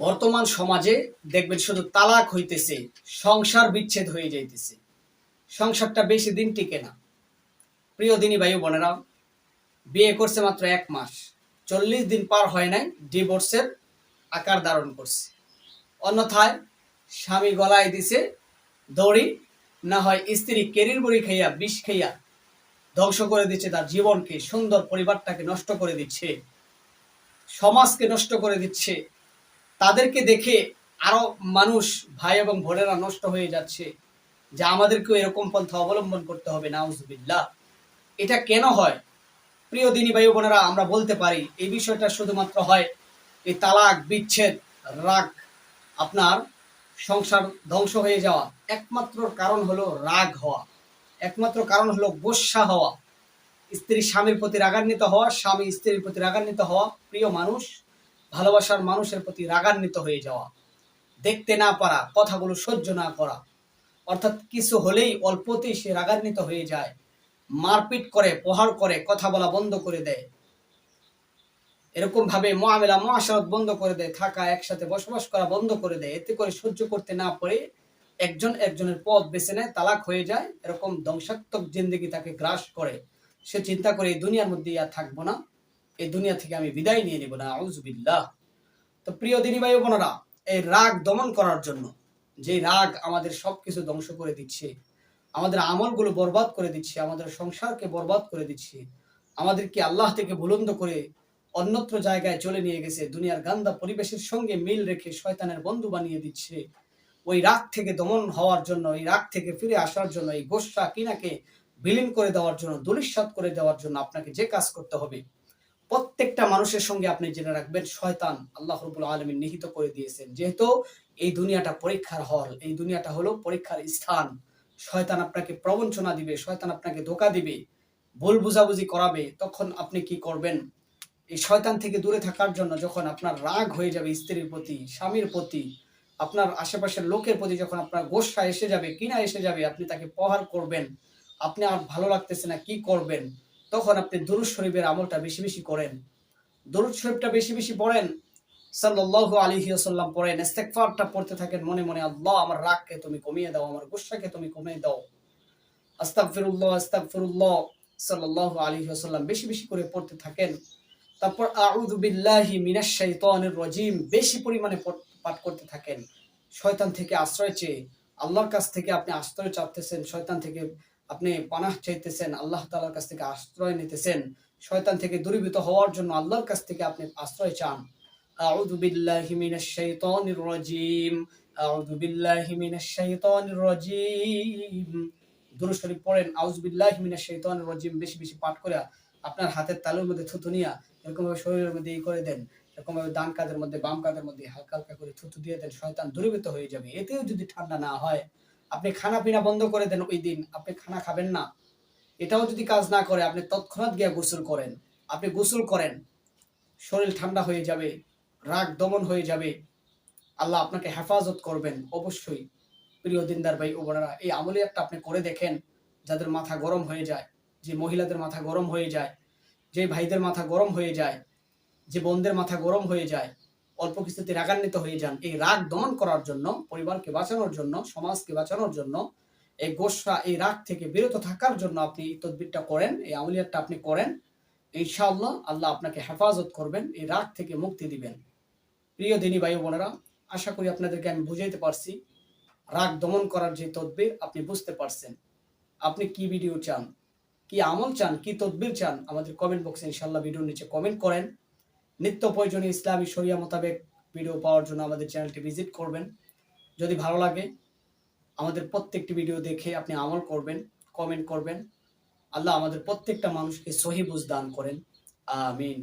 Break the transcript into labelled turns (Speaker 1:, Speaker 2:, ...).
Speaker 1: বর্তমান সমাজে দেখবেন শুধু তালাক হইতেছে, সংসার বিচ্ছেদ হয়ে যাইতেছে। সংসারটা বেশি দিন টিকে না। প্রিয় দিনী ভাই বোনেরা, বিয়ে করছে মাত্র এক মাস। চল্লিশ দিন পার হয় নাই ডিভোর্সের আকার ধারণ করছে। অন্যথায় স্বামী গলায় দিছে দড়ি, না হয় স্ত্রী কেরির বড়ি খাইয়া বিষ খাইয়া ধ্বংস করে দিচ্ছে তার জীবনকে, সুন্দর পরিবারটাকে নষ্ট করে দিচ্ছে, সমাজকে নষ্ট করে দিচ্ছে তাদেরকে দেখে আরও মানুষ, ভাই এবং বোনেরা নষ্ট হয়ে যাচ্ছে যা আমাদেরকেও এরকম পন্থা অবলম্বন করতে হবে, নাউজুবিল্লাহ। এটা কেন হয়? প্রিয় দিনী ভাই বোনেরা, আমরা বলতে পারি, এই বিষয়টা শুধুমাত্র হয় এই তালাক, বিচ্ছেদ, রাগ, আপনার সংসার ধ্বংস হয়ে যাওয়া। একমাত্র কারণ হলো রাগ হওয়া। একমাত্র কারণ হলো গোসা হওয়া। স্ত্রী স্বামীর প্রতি রাগান্বিত হওয়া, স্বামী স্ত্রীর প্রতি রাগান্বিত হওয়া। প্রিয় মানুষ ভালোবাসার মানুষের প্রতি রাগান্বিত হয়ে যাওয়া, দেখতে না পারা, কথাগুলো সহ্য না করা। অর্থাৎ কিছু হলেই অল্পতেই সে রাগান্বিত হয়ে যায়, মারপিট করে, প্রহার করে, কথা বলা বন্ধ করে দেয়। এরকম ভাবে মহামেলা মহাসারত বন্ধ করে দেয়, থাকা, একসাথে বসবাস করা বন্ধ করে দেয়। এতে করে সহ্য করতে না পারে একজন একজনের পথ বেছে নেয়, তালাক হয়ে যায়, এরকম ধ্বংসাত্মক জিন্দগি তাকে গ্রাস করে। সে চিন্তা করে, এই দুনিয়ার মধ্যে আর থাকব না। এই দুনিয়া থেকে আমি বিদায় নিয়ে নেব না আউজবিল্লাহ তো প্রিয় দিনী ভাই বোনেরা, এই রাগ দমন করার জন্য, যে রাগ আমাদের সবকিছু ধ্বংস করে দিচ্ছে, আমাদের আমলগুলো বরবাদ করে দিচ্ছে, আমাদের সংসারকে বরবাদ করে দিচ্ছে, আমাদেরকে আল্লাহ থেকে বুলন্দ করে অন্যত্র জায়গায় চলে নিয়ে গেছে, দুনিয়ার গান্দা পরিবেশের সঙ্গে মিল রেখে শয়তানের বন্ধু বানিয়ে দিচ্ছে, ওই রাগ থেকে দমন হওয়ার জন্য, এই রাগ থেকে ফিরে আসার জন্য, এই গোসা কিনাকে বিলীন করে দেওয়ার জন্য দুলিশ্বাত করে দেওয়ার জন্য আপনাকে যে কাজ করতে হবে প্রত্যেকটা মানুষের সঙ্গে আপনি জেনে রাখবেন, শয়তান আল্লাহ রবুল আলমী নিহিত করে দিয়েছেন। যেহেতু এই দুনিয়াটা পরীক্ষার হল, এই দুনিয়াটা হলো পরীক্ষার স্থান। শয়তান আপনাকে প্রবঞ্চনা দিবে, শয়তান আপনাকে ধোকা দিবে, ভুল বুঝাবুঝি করাবে, তখন আপনি কি করবেন? এই শয়তান থেকে দূরে থাকার জন্য যখন আপনার রাগ হয়ে যাবে স্ত্রীর প্রতি, স্বামীর প্রতি, আপনার আশেপাশের লোকের প্রতি যখন আপনার গোসা এসে যাবে, কিনা এসে যাবে, আপনি তাকে প্রহার করবেন। আপনি আর ভালো লাগতেছে না, কি করবেন? তখন আপনি দুরুদ শরীফের আমলটা বেশি বেশি করেন। দুরুদ শরীফটা বেশি বেশি পড়েন। সাল্লাল্লাহু আলাইহি ওয়াসাল্লাম পড়েন, ইস্তেগফারটা পড়তে থাকেন মনে মনে, আল্লাহ, আমার রাগকে তুমি কমিয়ে দাও, আমার গুসাকে তুমি কমিয়ে দাও। আস্তাগফিরুল্লাহ আস্তাগফিরুল্লাহ, সাল্লাল্লাহু আলাইহি ওয়াসাল্লাম বেশি বেশি করে পড়তে থাকেন। তারপর, আউযু বিল্লাহি মিনাশ শাইতানির রাজিম বেশি পরিমাণে পাঠ করতে থাকেন। শয়তান থেকে আশ্রয় চেয়ে, আল্লাহর কাছ থেকে আপনি আশ্রয় চাচ্ছেন শয়তান থেকে আপনি পানাহ চাইতেছেন, আল্লাহ তাআলার কাছ থেকে আশ্রয় নিতেছেন, শয়তান থেকে দূরীভূত হওয়ার জন্য আল্লাহর কাছ থেকে আপনি আশ্রয় চান। শরীফ পড়েন, আউযু বিল্লাহি মিনাশ শাইতানির রাজিম, বেশি বেশি পাঠ করে আপনার হাতের তালুর মধ্যে থুতু নিয়া এরকম ভাবে শরীরের মধ্যে করে দেন এরকম ভাবে ডান কাঁধের মধ্যে বাম কাঁধের মধ্যে হালকা হালকা করে থুতু দিয়ে দেন, শয়তান দূরীভূত হয়ে যাবে, এতেও যদি ঠান্ডা না হয়। আপনি খানা পিনা বন্ধ করে দেন ওই দিন, আপনি খানা খাবেন না। এটাও যদি কাজ না করে, আপনি তৎক্ষণাৎ গিয়ে গোসল করেন। আপনি গোসল করেন, শরীর ঠান্ডা হয়ে যাবে, রাগ দমন হয়ে যাবে। আল্লাহ আপনাকে হেফাজত করবেন, অবশ্যই। প্রিয় দিনদার ভাই ও এই আমলে একটা আপনি করে দেখেন, যাদের মাথা গরম হয়ে যায়, যে মহিলাদের মাথা গরম হয়ে যায়, যে ভাইদের মাথা গরম হয়ে যায়, যে বোনদের মাথা গরম হয়ে যায় অল্প কিছুতে রাগান্বিত হয়ে যান। এই রাগ দমন করার জন্য, পরিবারকে বাঁচানোর জন্য, সমাজকে বাঁচানোর জন্য, এই গোসা, এই রাগ থেকে বিরত থাকার জন্য আপনি এই তদবিরটা করেন, এই আমলিয়াতটা আপনি করেন, ইনশাআল্লাহ আল্লাহ আপনাকে হেফাজত করবেন, এই রাগ থেকে মুক্তি দিবেন। প্রিয় দিনী ভাই বোনেরা, আশা করি আপনাদেরকে আমি বুঝাইতে পারছি, রাগ দমন করার যে তদবির আপনি বুঝতে পারছেন। আপনি কি ভিডিও চান, কি আমল চান, কি তদবির চান, আমাদের কমেন্ট বক্সে ইনশাল্লাহ ভিডিওর নিচে কমেন্ট করেন। নিত্য প্রয়োজনীয় ইসলামী শরিয়া মোতাবেক ভিডিও পাওয়ার জন্য আমাদের চ্যানেলটি ভিজিট করবেন। যদি ভালো লাগে, আমাদের প্রত্যেকটি ভিডিও দেখে আপনি আমল করবেন কমেন্ট করবেন। আল্লাহ আমাদের প্রত্যেকটা মানুষকে সহি বুঝ দান করেন। আমিন।